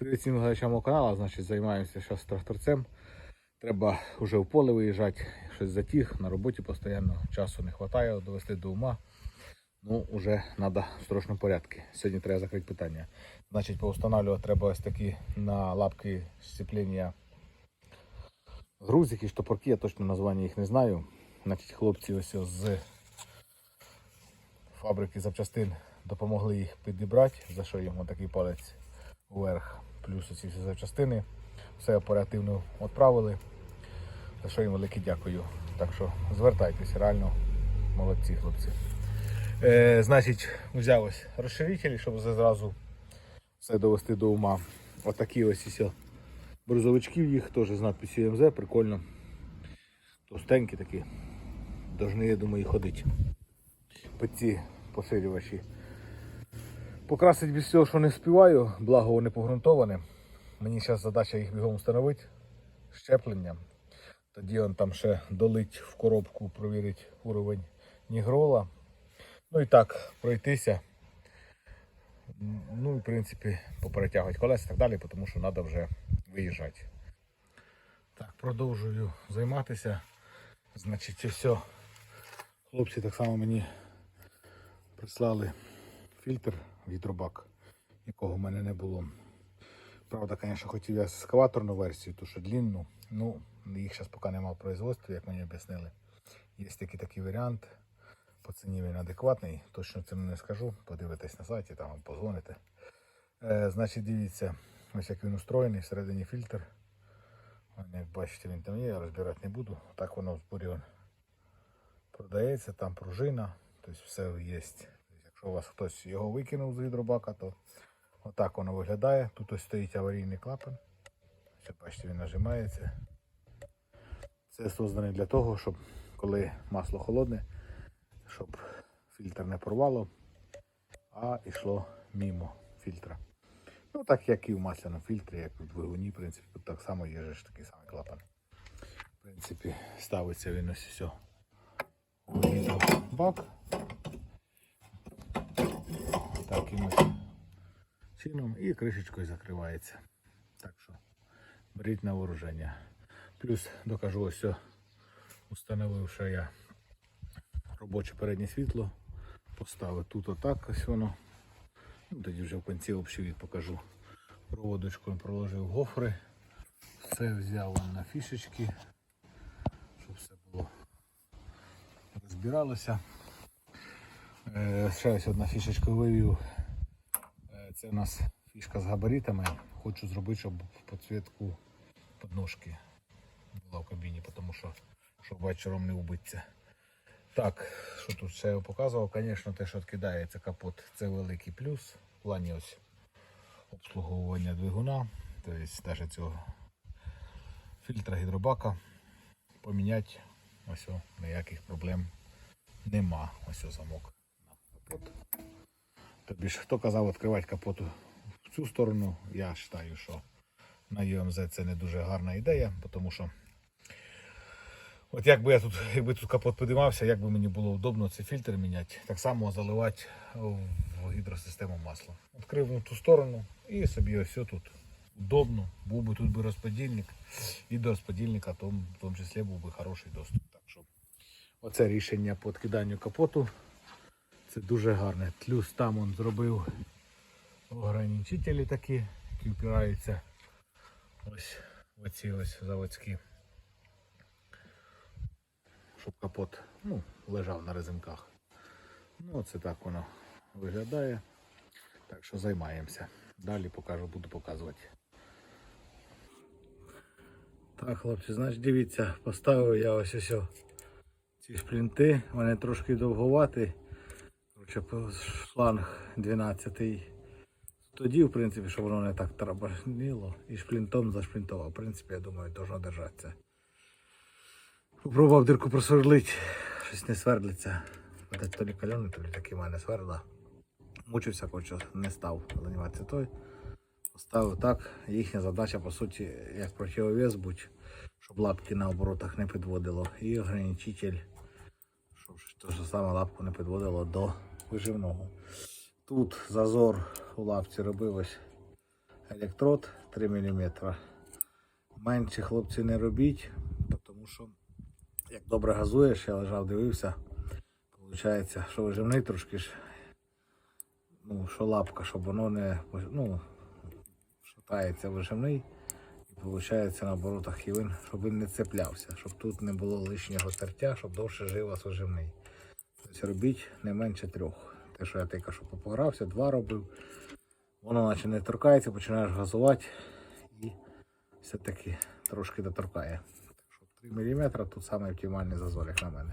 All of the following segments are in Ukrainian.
Привіт всім глядачам каналу, значить займаємося зараз тракторцем. Треба вже в поле виїжджати, щось затіг, на роботі постійно часу не вистачає довести до ума. Ну, вже треба в срочному порядку. Сьогодні треба закрити питання. Значить, поустанавливати треба ось такі на лапки сцеплення грузики, штопорки, я точно названня їх не знаю. Значить, хлопці ось з фабрики запчастин допомогли їх підібрати, за що їм такий палець вверх. Плюс ці всі запчастини. Все оперативно відправили. За що їм велике дякую. Так що звертайтеся, реально молодці хлопці. Е, значить, взяв ось розширителі, щоб зразу все довести до ума. Отакі ось ось брузовички їх теж з надписью МЗ, прикольно. Товстенькі такі. Должны, я думаю, ходити. Під ці посилювачі. Покрасить без всього, що не співаю, благо вони погрунтовані. Мені зараз задача їх бігом встановити. Щеплення. Тоді он там ще долить в коробку, провірить уровень нігрола. Ну і так, пройтися. Ну і в принципі поперетягувати колеса і так далі, тому що треба вже виїжджати. Так, продовжую займатися. Значить, все. Хлопці так само мені прислали фільтр гідробак, якого в мене не було. Правда, звісно, хотів я ескаваторну версію, ту що длинну. Ну, їх зараз поки немає в производстві, як мені об'яснили. Є такий такий варіант. По ціні він адекватний, точно це не скажу. Подивитесь на сайті, там вам позвоните. Е, значить, дивіться, ось як він устроєний, всередині фільтр. Як бачите, він там є, я розбирати не буду. Так воно в зборі продається, там пружина, тобто все є. Якщо у вас хтось його викинув з гідробака, то отак воно виглядає. Тут ось стоїть аварійний клапан. Ось, бачите, він нажимається. Це створений для того, щоб коли масло холодне, щоб фільтр не порвало, а йшло мимо фільтра. Ну, так як і в масляному фільтрі, як і в двигуні, в принципі, тут так само є ж такий самий клапан. В принципі, ставиться він ось все в бак. Таким чином і кришечкою закривається. Так що беріть на вооруження. Плюс докажу ось установив, що я робоче переднє світло. Поставив тут отак ось воно. Ну, тоді вже в кінці общий покажу. Проводочкою проложив гофри. Все взяв на фішечки, щоб все було розбиралося. Е, Ще ось одна фішечка вивів. Е, Це у нас фішка з габаритами. Хочу зробити, щоб підсвітку подножки була в кабіні, тому що щоб вечором не вбитися. Так, що тут ще я показував, звісно, те, що відкидається капот, це великий плюс. В плані ось обслуговування двигуна, тобто навіть цього фільтра гідробака поміняти ось о, ніяких проблем нема. Ось о, замок капот. Тобі ж хто казав відкривати капот в цю сторону, я вважаю, що на UMZ це не дуже гарна ідея, тому що От якби я тут, якби тут капот підіймався, як би мені було удобно цей фільтр міняти, так само заливати в гідросистему масло. Відкрив на ту сторону і собі ось тут удобно. Був би тут би розподільник, і до розподільника в тому числі був би хороший доступ. Так що оце рішення по відкиданню капоту. Це дуже гарне. Плюс там он зробив ограничителі такі, які впираються ось оці ось заводські щоб капот ну, лежав на резинках. Ну, це так воно виглядає. Так що займаємося. Далі покажу, буду показувати. Так, хлопці, значить дивіться, поставив я ось ось ці шплінти, вони трошки довговаті. Короче, шланг 12 тоді, в принципі, щоб воно не так тарабанило і шплінтом зашплінтував. В принципі, я думаю, должно держатися. Попробував дирку просверлить, щось не свердлиться. Де то лі кальоний, то лі такі мене сверла. Мучився, коротше, не став займатися той. Поставив так. Їхня задача, по суті, як противовес будь, щоб лапки на оборотах не підводило. І ограничитель, щоб те ж саме лапку не підводило до виживного. Тут зазор у лапці робив ось електрод 3 мм. Менше хлопці не робіть, тому що як добре газуєш, я лежав, дивився. Получається, що вижимний трошки ж, ну, що лапка, щоб воно не ну, шатається вижимний. І виходить на оборотах хівин, щоб він не цеплявся, щоб тут не було лишнього тертя, щоб довше жив вас Тобто робіть не менше трьох. Те, що я тільки що попогрався, два робив. Воно наче не торкається, починаєш газувати і все-таки трошки доторкає. Так що 3 мм тут саме оптимальний зазор, як на мене.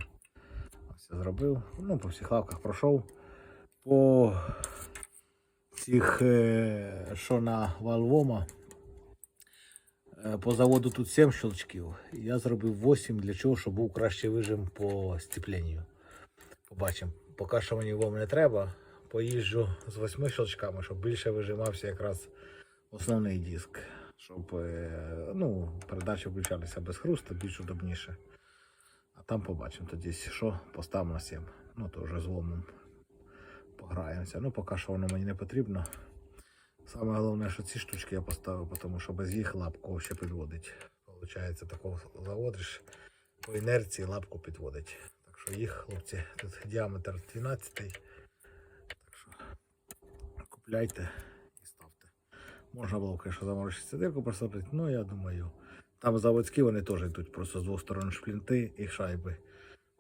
Ось я зробив. Ну, по всіх лавках пройшов. По цих, е, що на Валвома, е, по заводу тут 7 щелчків. Я зробив 8 для чого, щоб був кращий вижим по степленню. Побачимо. Поки що мені вом не треба. Поїжджу з 8 щелчками, щоб більше вижимався якраз основний диск. Щоб е, ну, передачі включалися без хрусту, більш удобніше. А там побачимо тоді, що поставимо на 7. Ну, то вже з ломом пограємося. Ну, поки що воно мені не потрібно. Саме головне, що ці штучки я поставив, тому що без їх лапку ще підводить. Получається, такого заводиш по інерції лапку підводить. Що їх, хлопці, тут діаметр 12. Так що купляйте і ставте. Можна було, звісно, заморочити дирку поставити, ну я думаю. Там заводські вони теж йдуть просто з двох сторон шплінти і шайби.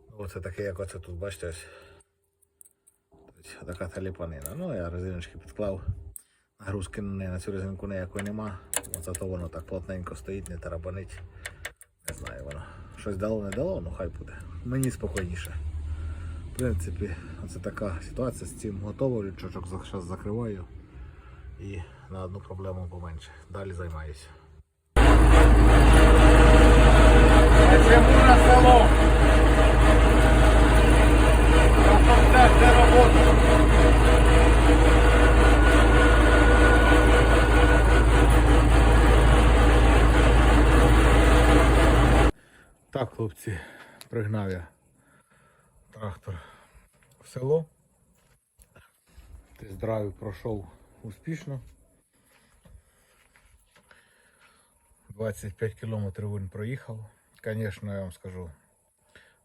Ну, Оце таке, як оце тут, бачите, ось. Така таліпанина. Ну, я резиночки підклав. Нагрузки на цю резинку ніякої нема. Оце то воно так плотненько стоїть, не тарабанить. Не знаю воно. Щось дало, не дало, ну хай буде. Мені спокійніше. В принципі, оце така ситуація з цим готово. Лючочок зараз закриваю. І на одну проблему поменше. Далі займаюся. Чому на село? Це робота. Так, хлопці, пригнав я трактор в село. Тест-драйв пройшов успішно. 25 кілометрів він проїхав. Звісно, я вам скажу,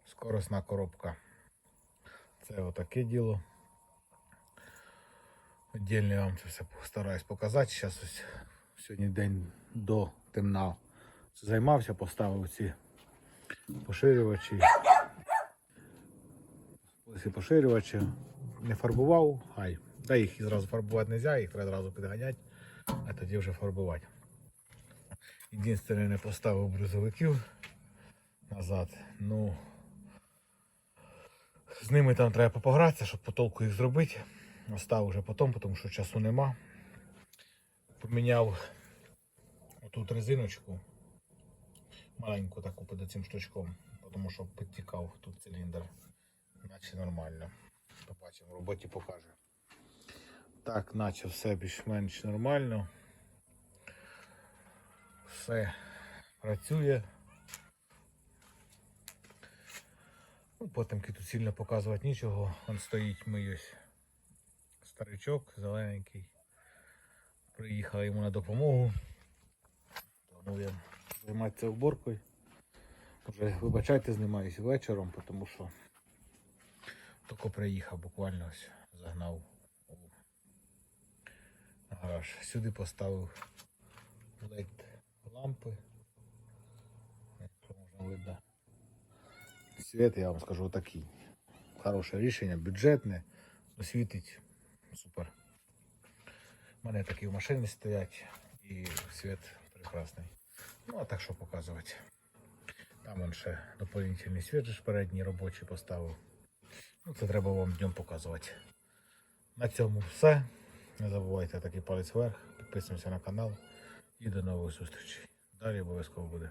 скоросна коробка. Це отаке діло. Віддільно я вам це все постараюсь показати. Зараз ось сьогодні день до темна займався, поставив ці поширювачі. Ось і поширювачі. Не фарбував, хай. Та їх і зразу фарбувати не можна, їх треба зразу підганяти, а тоді вже фарбувати. Єдине не поставив брюзовиків назад. Ну з ними там треба попогратися, щоб потолку їх зробити. Остав вже потім, тому що часу нема. Поміняв отут резиночку. Маленьку таку під цим штучком, тому що підтікав тут циліндр. Наче нормально. Побачимо, в роботі покаже. Так, наче все більш-менш нормально. Все працює. Ну, потемки тут сильно показувати нічого. Он стоїть мій ось старичок зелененький. Приїхав йому на допомогу. Тому я займатися уборкою. Вже вибачайте, знімаюся вечором, тому що тільки приїхав, буквально ось загнав у гараж. Сюди поставив LED лампи. Можна. Світ, я вам скажу, такий. Хороше рішення, бюджетне, освітить. Супер. У мене такі в машині стоять і світ прекрасний. Ну, а так що показувати. Там он ще доповнительний світ передній робочий поставив. Ну, це треба вам днем показувати. На цьому все. Не забувайте такий палець вверх, підписуємося на канал і до нових зустрічей. Далі обов'язково буде.